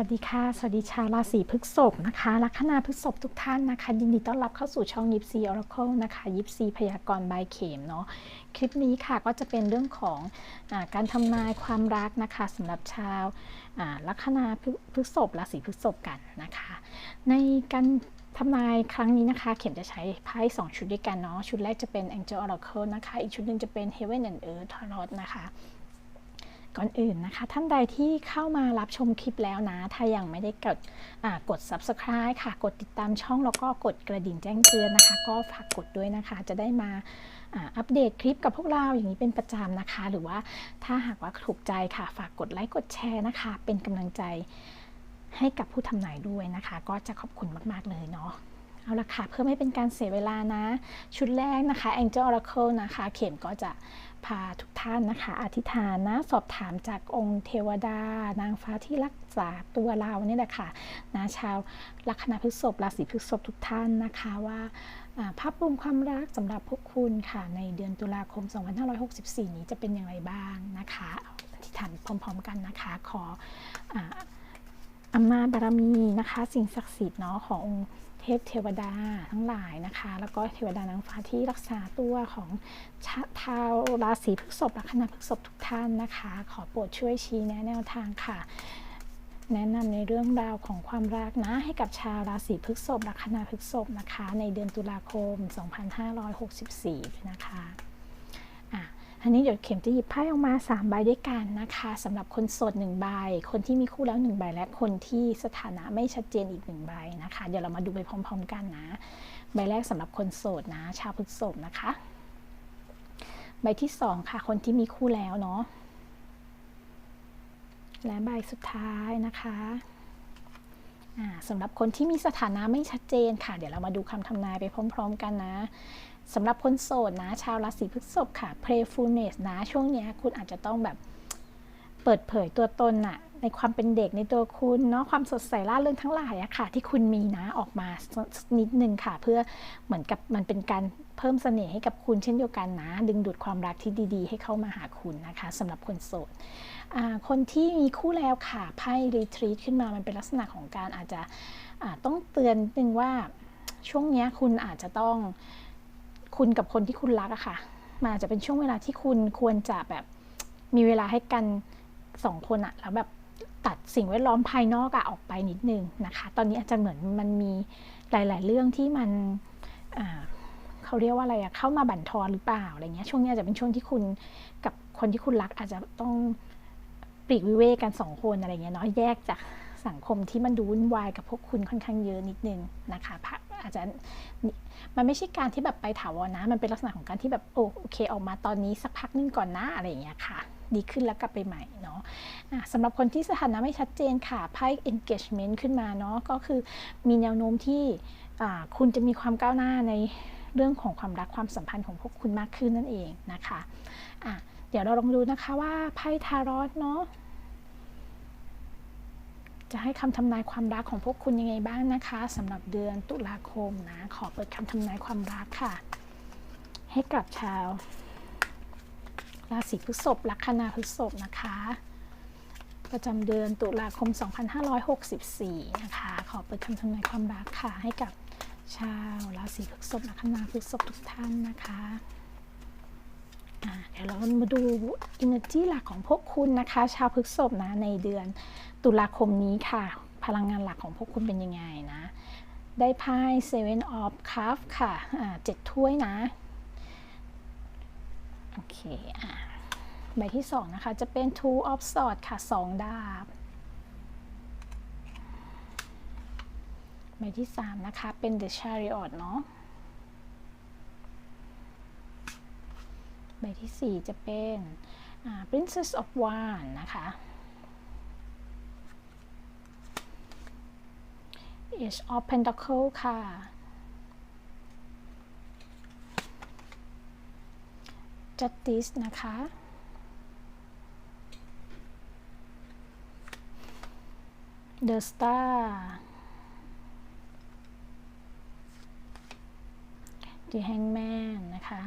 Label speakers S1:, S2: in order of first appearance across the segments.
S1: วัสดีค่ะ สวัสดีชาวราศีพฤษภนะคะ ลัคนาพฤษภทุกท่านนะคะ ยินดีต้อนรับเข้าสู่ช่องยิปซีออร์เคิลนะคะยิปซีพยากรณ์บายเข็มเนาะ คลิปนี้ค่ะก็จะเป็นเรื่องของอการทำนายความรักนะคะสำหรับชาวลัคนาพฤษภราศีพฤษภกันนะคะ ในการทำนายครั้งนี้นะคะ เข็มจะใช้ไพ่2ชุดด้วยกันเนาะ ชุดแรกจะเป็น Angel Oracle นะคะ อีกชุดหนึ่งจะเป็น Heaven and Earth Tarot นะคะ ก่อนอื่นนะคะ ท่านใดที่เข้ามารับชมคลิปแล้วนะ ถ้ายังไม่ได้กดกด subscribe ค่ะ กดติดตามช่องแล้วก็กดกระดิ่งแจ้งเตือนนะคะ ก็ฝากกดด้วยนะคะ จะได้มาอัปเดตคลิปกับพวกเราอย่างนี้เป็นประจำนะคะ หรือว่าถ้าหากว่าถูกใจค่ะ ฝากกดไลค์กดแชร์นะคะ เป็นกำลังใจให้กับผู้ทำนายด้วยนะคะ ก็จะขอบคุณมาก ๆ เลยเนาะเอาละค่ะ เพื่อไม่เป็นการเสียเวลานะ ชุดแรกนะคะ Angel Oracle นะคะ เข็มก็จะ พาทุกท่านนะคะ อธิษฐานนะสอบถามจากองค์เทวดา นางฟ้าที่รักษาตัวเราเนี่ยแหละค่ะนะชาวลัคนาพฤษภราศีพฤษภทุกท่านนะคะว่าภาพรวมความรักสำหรับพวกคุณค่ะ ในเดือนตุลาคม 2564 นี้จะเป็นอย่างไรบ้างนะคะอธิษฐานพร้อม ๆ กันนะคะ ขออ อำนาจบารมีนะคะ สิ่งศักดิ์สิทธิ์เนาะขององค์เทพเทวดาทั้งหลายนะคะ แล้วก็เทวดานางฟ้าที่รักษาตัวของชาวราศีพฤษภลัคนาพฤษภทุกท่านนะคะ ขอโปรดช่วยชี้แนะแนวทางค่ะ แนะนำในเรื่องราวของความรักนะ ให้กับชาวราศีพฤษภลัคนาพฤษภนะคะ ในเดือนตุลาคม 2564นะคะ อันนี้เดี๋ยวเข็มจะหยิบไพ่ออกมา 3 ใบด้วยกันนะคะสำหรับคนโสด1ใบ คนที่มีคู่แล้ว 1 ใบ และคนที่สถานะไม่ชัดเจนอีก 1 ใบนะคะ เดี๋ยวเรามาดูไปพร้อม ๆ กันนะ ใบแรกสำหรับคนโสดนะ ชาวพฤษภนะคะ ใบที่ 2 ค่ะ คนที่มีคู่แล้วเนาะและใบสุดท้ายนะคะ สำหรับคนที่มีสถานะไม่ชัดเจนค่ะ เดี๋ยวเรามาดูคำทำนายไปพร้อม ๆ กันนะสำหรับคนโสดนะ ชาวราศีพฤษภค่ะ playfulness นะ ช่วงนี้คุณอาจจะต้องแบบเปิดเผยตัวตนอะในความเป็นเด็กในตัวคุณเนาะความสดใสล่าเรื่องทั้งหลายอะค่ะ ที่คุณมีนะออกมานิดนึงค่ะ เพื่อเหมือนกับมันเป็นการ เพิ่มเสน่ห์ให้กับคุณเช่นเดียวกันนะ ดึงดูดความรักที่ดี ๆ ให้เข้ามาหาคุณนะคะสำหรับคนโสดคนที่มีคู่แล้วค่ะไพ่รีทรีตขึ้นมามันเป็นลักษณะของการอาจจะต้องเตือนนึงว่าช่วงนี้คุณอาจจะต้องคุณกับคนที่คุณรักอะค่ะมันอาจจะเป็นช่วงเวลาที่คุณควรจะแบบมีเวลาให้กันสองคนอะแล้วแบบตัดสิ่งแวดล้อมภายนอกอะออกไปนิดนึงนะคะ ตอนนี้อาจจะเหมือนมันมีหลาย ๆ เรื่องที่มัน เขาเรียกว่าอะไรอะเข้ามาบั่นทอนหรือเปล่าอะไรเงี้ยช่วงนี้อาจจะเป็นช่วงที่คุณกับคนที่คุณรักอาจจะต้องปลีกวิเวกกันสองคนอะไรเงี้ยเนาะแยกจากสังคมที่มันดูวุ่นวายกับพวกคุณค่อนข้างเยอะนิดนึงนะคะอาจจะมันไม่ใช่การที่แบบไปถาวรนะ มันเป็นลักษณะของการที่แบบโอโอเคออกมาตอนนี้สักพักนึงก่อนนะอะไรอย่างเงี้ยค่ะ ดีขึ้นแล้วกลับไปใหม่เนาะะสำหรับคนที่สถานะไม่ชัดเจนค่ะไพ่ engagement ขึ้นมาเนาะก็คือมีแนวโน้มที่คุณจะมีความก้าวหน้าใน เรื่องของความรักความสัมพันธ์ของพวกคุณมากขึ้นนั่นเองนะคะะเดี๋ยวเราลองดูนะคะว่าไพ่ทารอสเนาะจะให้คำทำนายความรักของพวกคุณยังไงบ้างนะคะสำหรับเดือนตุลาคมนะ ขอเปิดคำทำนายความรักค่ะ ให้กับชาว ราศีพฤษภลัคนาพฤษภนะคะ ประจำเดือนตุลาคม 2564 นะคะ ขอเปิดคำทำนายความรักค่ะให้กับ ชาวราศีพฤษภลัคนาพฤษภทุกท่านนะคะเดี๋ยวเรามาดู energy หลักของพวกคุณนะคะ ชาวพฤษภนะในเดือนตุลาคมนี้ค่ะ พลังงานหลักของพวกคุณเป็นยังไงนะ ได้ไพ่ Seven of Cups ค่ะเจ็ดถ้วยนะ โอเค อะใบที่สองนะคะ จะเป็น Two of Swords ค่ะสองดาบ ใบที่สามนะคะ เป็น The Chariot เนาะใบที่ 4 จะเป็น Princess of Wands นะคะ Ace of Pentacle ค่ะ Justice นะคะ The Star The Hangman นะคะ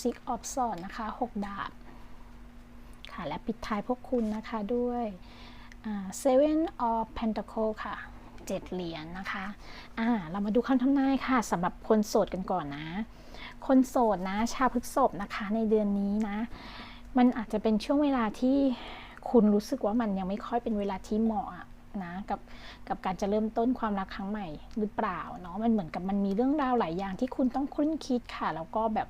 S1: Six of Swords นะคะ 6 ดาบ ค่ะ และปิดท้ายพวกคุณนะคะด้วยอ่า Seven of Pentacle ค่ะเจ็ดเหรียญนะคะอ่าเรามาดูคำทำนายค่ะสำหรับคนโสดกันก่อนนะ คนโสดนะ ชาวพฤกษภนะคะในเดือนนี้นะ มันอาจจะเป็นช่วงเวลาที่คุณรู้สึกว่ามันยังไม่ค่อยเป็นเวลาที่เหมาะ นะกับกับการจะเริ่มต้นความรักครั้งใหม่หรือเปล่าเนาะมันเหมือนกับมันมีเรื่องราวหลายอย่างที่คุณต้องคุ้นคิดค่ะ แล้วก็แบบ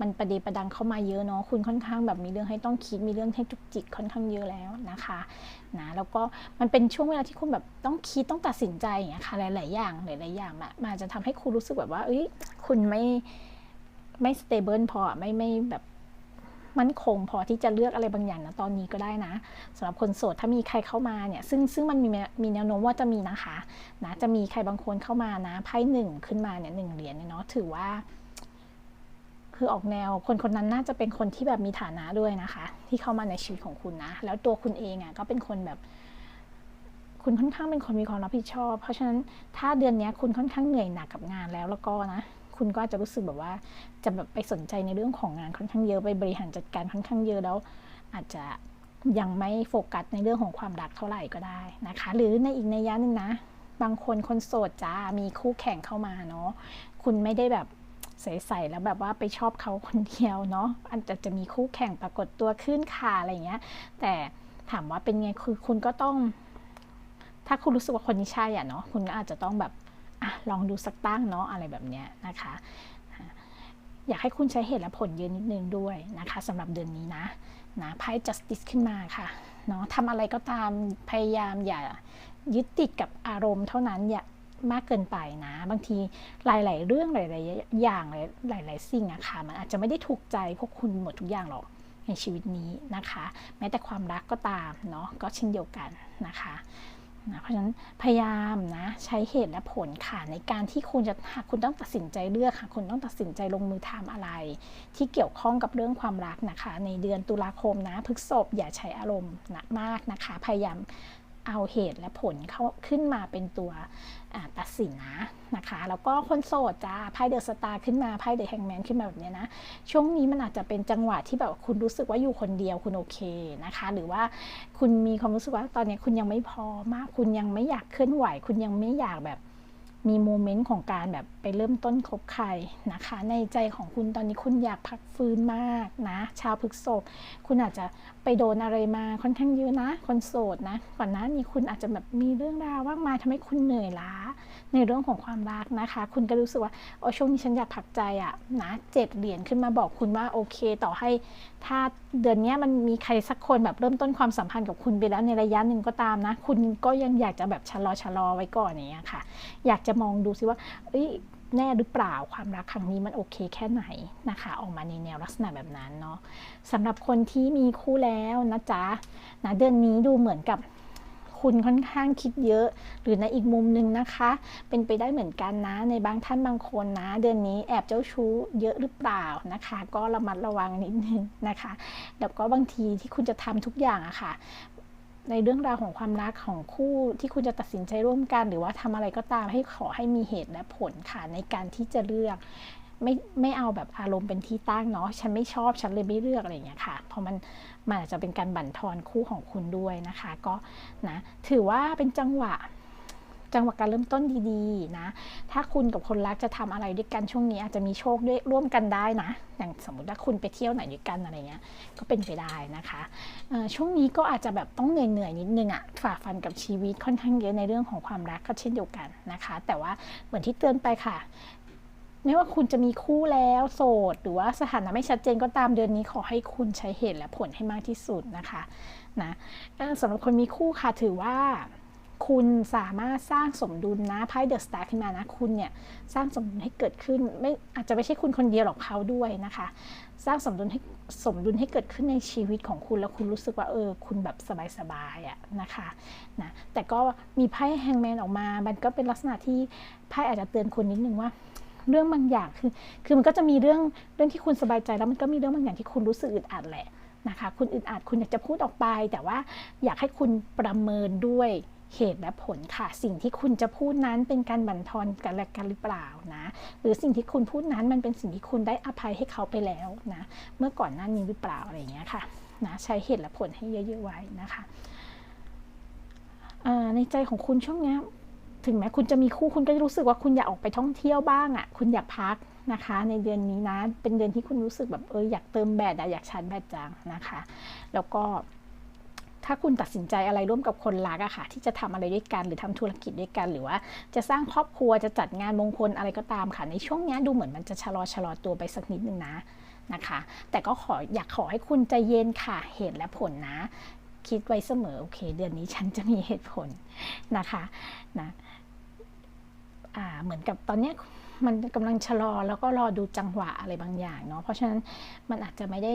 S1: มันประเดประดังเข้ามาเยอะเนาะคุณค่อนข้างแบบมีเรื่องให้ต้องคิดมีเรื่องให้จุกจิกค่อนข้างเยอะแล้วนะคะนะแล้วก็มันเป็นช่วงเวลาที่คุณแบบต้องคิดต้องตัดสินใจอย่างเงี้ยค่ะหลาย ๆ อย่างหลายๆอย่างอะมันอาจจะทำให้คุณรู้สึกแบบว่าเอ้ยคุณไม่ไม่สเตเบิลพอไม่ไม่แบบ มั่นคง พอที่จะเลือกอะไรบางอย่างนะตอนนี้ก็ได้นะสำหรับคนโสดถ้ามีใครเข้ามาเนี่ยซึ่งซึ่งมันมีมีแนวโน้มว่าจะมีนะคะนะจะมีใครบางคนเข้ามานะไพ่หนึ่งขึ้นมาเนี่ยหนึ่งเหรียญเนี่ยเนาะถือว่าคือออกแนวคนคนนั้นน่าจะเป็นคนที่แบบมีฐานะด้วยนะคะ ที่เข้ามาในชีวิตของคุณนะ แล้วตัวคุณเองอะก็เป็นคนแบบ คุณค่อนข้างเป็นคนมีความรับผิดชอบ เพราะฉะนั้นถ้าเดือนนี้คุณค่อนข้างเหนื่อยหนักกับงานแล้วแล้วก็นะ คุณก็อาจจะรู้สึกแบบว่า จะแบบไปสนใจในเรื่องของงานค่อนข้างเยอะไปบริหารจัดการค่อนข้างเยอะแล้ว อาจจะยังไม่โฟกัสในเรื่องของความรักเท่าไหร่ก็ได้นะคะ หรือในอีกในยะหนึ่งนะ บางคนคนโสดจ้ามีคู่แข่งเข้ามาเนาะคุณไม่ได้แบบใส่แล้วแบบว่าไปชอบเขาคนเดียวเนาะอาจจะจะมีคู่แข่งปรากฏตัวขึ้นค่ะอะไรเงี้ย แต่ถามว่าเป็นไงคือคุณก็ต้อง ถ้าคุณรู้สึกว่าคนนี้ใช่อะเนาะคุณก็อาจจะต้องแบบ อะลองดูสักตั้งเนาะอะไรแบบเนี้ยนะคะอยากให้คุณใช้เหตุและผลเยอะนิดนึงด้วยนะคะสำหรับเดือนนี้นะนะไพ่ justice ขึ้นมาค่ะเนาะทำอะไรก็ตามพยายามอย่ายึดติดกับอารมณ์เท่านั้นอย่ามากเกินไปนะ บางทีหลาย ๆ เรื่องหลาย ๆ อย่างหลาย ๆ สิ่งอะค่ะมันอาจจะไม่ได้ถูกใจพวกคุณหมดทุกอย่างหรอกในชีวิตนี้นะคะ แม้แต่ความรักก็ตามเนาะก็เช่นเดียวกันนะคะ นะเพราะฉะนั้นพยายามนะใช้เหตุและผลค่ะในการที่คุณจะหากคุณต้องตัดสินใจเลือกค่ะคุณต้องตัดสินใจลงมือทำอะไร ที่เกี่ยวข้องกับเรื่องความรักนะคะ ในเดือนตุลาคมนะพฤกษบอย่าใช้อารมณ์นะมากนะคะ พยายาม เอาเหตุและผลเข้าขึ้นมาเป็นตัวตัดสินนะนะคะ แล้วก็คนโสดจ้าไพ่เดอะสตาร์ขึ้นมาไพ่เดอะแฮงแมนขึ้นมาแบบนี้นะ ช่วงนี้มันอาจจะเป็นจังหวะที่แบบคุณรู้สึกว่าอยู่คนเดียวคุณโอเคนะคะ หรือว่าคุณมีความรู้สึกว่าตอนนี้คุณยังไม่พอมาก คุณยังไม่อยากเคลื่อนไหว คุณยังไม่อยากแบบ มีโมเมนต์ของการแบบไปเริ่มต้นคบใครนะคะ ในใจของคุณตอนนี้คุณอยากพักฟื้นมากนะ ชาวพฤกษบคุณอาจจะไปโดนอะไรมาค่อนข้างเยอะนะ คนโสดนะ ก่อนหน้านี้คุณอาจจะแบบมีเรื่องราวมากมายทำให้คุณเหนื่อยล้า ในเรื่องของความรักนะคะ คุณก็รู้สึกว่าโอ้ช่วงนี้ฉันอยากพักใจอะนะเจ็ดเหรียญขึ้นมาบอกคุณว่าโอเค ต่อให้ถ้าเดือนนี้มันมีใครสักคนแบบเริ่มต้นความสัมพันธ์กับคุณไปแล้วในระยะหนึ่งก็ตามนะ คุณก็ยังอยากจะแบบชะลอชะลอไว้ก่อนอย่างเงี้ยค่ะ อยากจะมองดูซิว่าเอ้ยแน่หรือเปล่าความรักครั้งนี้มันโอเคแค่ไหนนะคะ ออกมาในแนวลักษณะแบบนั้นเนาะสำหรับคนที่มีคู่แล้วนะจ๊ะนะเดือนนี้ดูเหมือนกับคุณค่อนข้างคิดเยอะ หรือในอีกมุมหนึ่งนะคะ เป็นไปได้เหมือนกันนะ ในบางท่านบางคนนะ เดือนนี้แอบเจ้าชู้เยอะหรือเปล่านะคะ ก็ระมัดระวังนิดนึงนะคะ แล้วก็บางทีที่คุณจะทำทุกอย่างอะค่ะ ในเรื่องราวของความรักของคู่ที่คุณจะตัดสินใจร่วมกัน หรือว่าทำอะไรก็ตามให้ขอให้มีเหตุและผลค่ะในการที่จะเลือกไม่ไม่เอาแบบอารมณ์เป็นที่ตั้งเนาะฉันไม่ชอบฉันเลยไม่เลือกอะไรอย่างเงี้ยค่ะเพราะมันมันอาจจะเป็นการบั่นทอนคู่ของคุณด้วยนะคะ ก็นะถือว่าเป็นจังหวะ จังหวะการเริ่มต้นดีๆนะ ถ้าคุณกับคนรักจะทำอะไรด้วยกันช่วงนี้อาจจะมีโชคด้วยร่วมกันได้นะ อย่างสมมติว่าคุณไปเที่ยวไหนด้วยกันอะไรเงี้ย ก็เป็นไปได้นะคะช่วงนี้ก็อาจจะแบบต้องเหนื่อยๆนิดนึงอะฝ่าฟันกับชีวิตค่อนข้างเยอะในเรื่องของความรักก็เช่นเดียวกันนะคะ แต่ว่าเหมือนที่เตือนไปค่ะไม่ว่าคุณจะมีคู่แล้วโสด หรือว่าสถานะไม่ชัดเจนก็ตามเดือนนี้ขอให้คุณใช้เหตุและผลให้มากที่สุดนะคะนะสำหรับคนมีคู่ค่ะถือว่า คุณสามารถสร้างสมดุลนะไพ่เดอะสตาร์ขึ้นมานะ คุณเนี่ยสร้างสมดุลให้เกิดขึ้น ไม่อาจจะไม่ใช่คุณคนเดียวหรอกเขาด้วยนะคะ สร้างสมดุลให้สมดุลให้เกิดขึ้นในชีวิตของคุณแล้วคุณรู้สึกว่าเออ คุณแบบสบายๆอะนะคะนะแต่ก็มีไพ่แฮงแมนออกมา มันก็เป็นลักษณะที่ไพ่อาจจะเตือนคุณนิดนึงว่าเรื่องบางอย่างคือ คือมันก็จะมีเรื่องเรื่องที่คุณสบายใจแล้วมันก็มีเรื่องบางอย่างที่คุณรู้สึกอึดอัดแหละนะคะ คุณอึดอัดคุณอยากจะพูดออกไป แต่ว่าอยากให้คุณประเมินด้วย เหตุและผลค่ะ สิ่งที่คุณจะพูดนั้นเป็นการบั่นทอนกันและกันหรือเปล่านะหรือสิ่งที่คุณพูดนั้นมันเป็นสิ่งที่คุณได้อภัยให้เขาไปแล้วนะเมื่อก่อนหน้านี้หรือเปล่าอะไรอย่างเงี้ยค่ะนะใช้เหตุและผลให้เยอะๆไว้นะคะในใจของคุณช่วงนี้ถึงแม้คุณจะมีคู่คุณก็รู้สึกว่าคุณอยากออกไปท่องเที่ยวบ้างอะ่ะคุณอยากพักนะคะ ในเดือนนี้นะเป็นเดือนที่คุณรู้สึกแบบเอออยากเติมแบตอยากชาร์จแบตจังนะคะ แล้วก็ ถ้าคุณตัดสินใจอะไรร่วมกับคนรักอะค่ะ ที่จะทำอะไรด้วยกันหรือทำธุรกิจด้วยกัน หรือว่าจะสร้างครอบครัวจะจัดงานมงคลอะไรก็ตามค่ะ ในช่วงนี้ดูเหมือนมันจะชะลอชะลอตัวไปสักนิดนึงนะนะคะ แต่ก็ขออยากขอให้คุณใจเย็นค่ะเหตุและผลนะ คิดไว้เสมอโอเค เดือนนี้ฉันจะมีเหตุผลนะคะนะเหมือนกับตอนนี้มันกำลังชะลอแล้วก็รอดูจังหวะอะไรบางอย่างเนาะเพราะฉะนั้นมันอาจจะไม่ได้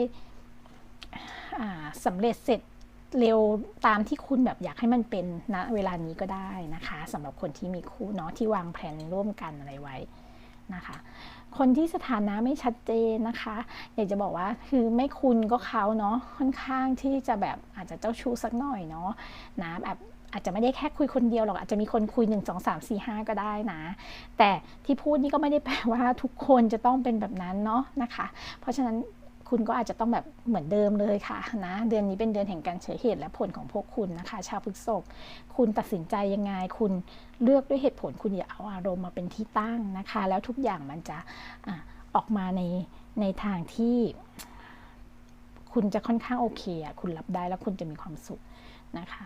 S1: อ่าสำเร็จเสร็จ เร็วตามที่คุณแบบอยากให้มันเป็นณนะเวลานี้ก็ได้นะคะสำหรับคนที่มีคู่เนาะที่วางแผนร่วมกันอะไรไว้นะคะคนที่สถานะไม่ชัดเจนนะคะ อยากจะบอกว่าคือไม่คุณก็เขาเนาะค่อนข้างที่จะแบบอาจจะเจ้าชู้สักหน่อยเนาะนะแบบอาจจะไม่ได้แค่คุยคนเดียวหรอกอาจจะมีคนคุย 1 2 3 4 5 ก็ได้นะ แต่ที่พูดนี่ก็ไม่ได้แปลว่าทุกคนจะต้องเป็นแบบนั้นเนาะนะคะ เพราะฉะนั้น คุณก็อาจจะต้องแบบเหมือนเดิมเลยค่ะนะเดือนนี้เป็นเดือนแห่งการเฉยเหตุและผลของพวกคุณนะคะ ชาวพฤษภคุณตัดสินใจยังไง คุณเลือกด้วยเหตุผล คุณอย่าเอาอารมณ์มาเป็นที่ตั้งนะคะ แล้วทุกอย่างมันจะอะออกมาในในทางที่ คุณจะค่อนข้างโอเคอะคุณรับได้แล้วคุณจะมีความสุขนะคะ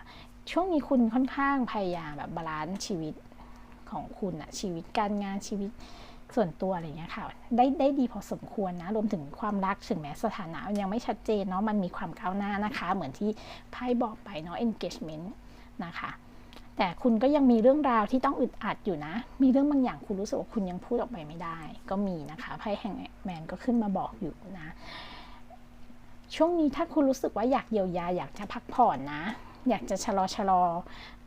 S1: ช่วงนี้คุณค่อนข้างพยายามแบบบาลานซ์ชีวิตของคุณอะชีวิตการงานชีวิต ส่วนตัวอะไรเงี้ยค่ะได้ได้ดีพอสมควรนะ รวมถึงความรักถึงแม้สถานะยังไม่ชัดเจนเนาะมันมีความก้าวหน้านะคะ เหมือนที่ไพ่บอกไปเนาะ engagement นะคะแต่คุณก็ยังมีเรื่องราวที่ต้องอึดอัดอยู่นะ มีเรื่องบางอย่างคุณรู้สึกว่าคุณยังพูดออกไปไม่ได้ ก็มีนะคะ ไพ่แห่งแมนก็ขึ้นมาบอกอยู่นะ ช่วงนี้ถ้าคุณรู้สึกว่าอยากเยียวยาอยากจะพักผ่อนนะ อยากจะชะลอชะลอ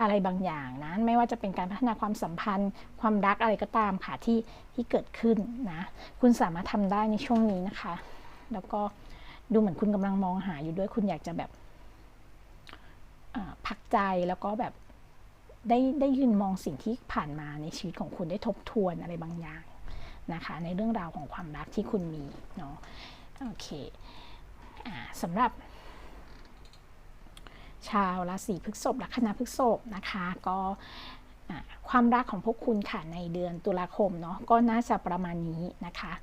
S1: อะไรบางอย่างนะไม่ว่าจะเป็นการพัฒนาความสัมพันธ์ ความรักอะไรก็ตามค่ะที่ที่เกิดขึ้นนะคุณสามารถทำได้ในช่วงนี้นะคะ แล้วก็ดูเหมือนคุณกำลังมองหาอยู่ด้วยคุณอยากจะแบบพักใจแล้วก็แบบได้ได้ยืนมองสิ่งที่ผ่านมาในชีวิตของคุณได้ทบทวนอะไรบางอย่างนะคะ ในเรื่องราวของความรักที่คุณมีเนาะโอเคสำหรับ ชาวราศีพฤษภลัคนาพฤษภนะคะ ก็ความรักของพวกคุณค่ะในเดือนตุลาคมเนาะก็น่าจะประมาณนี้นะคะ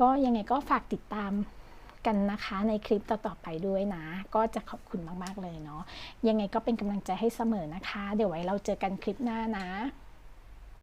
S1: ก็ยังไงก็ฝากติดตามกันนะคะในคลิปต่อๆไปด้วยนะ ก็จะขอบคุณมากๆเลยเนาะยังไงก็เป็นกำลังใจให้เสมอนะคะ เดี๋ยวไว้เราเจอกันคลิปหน้านะ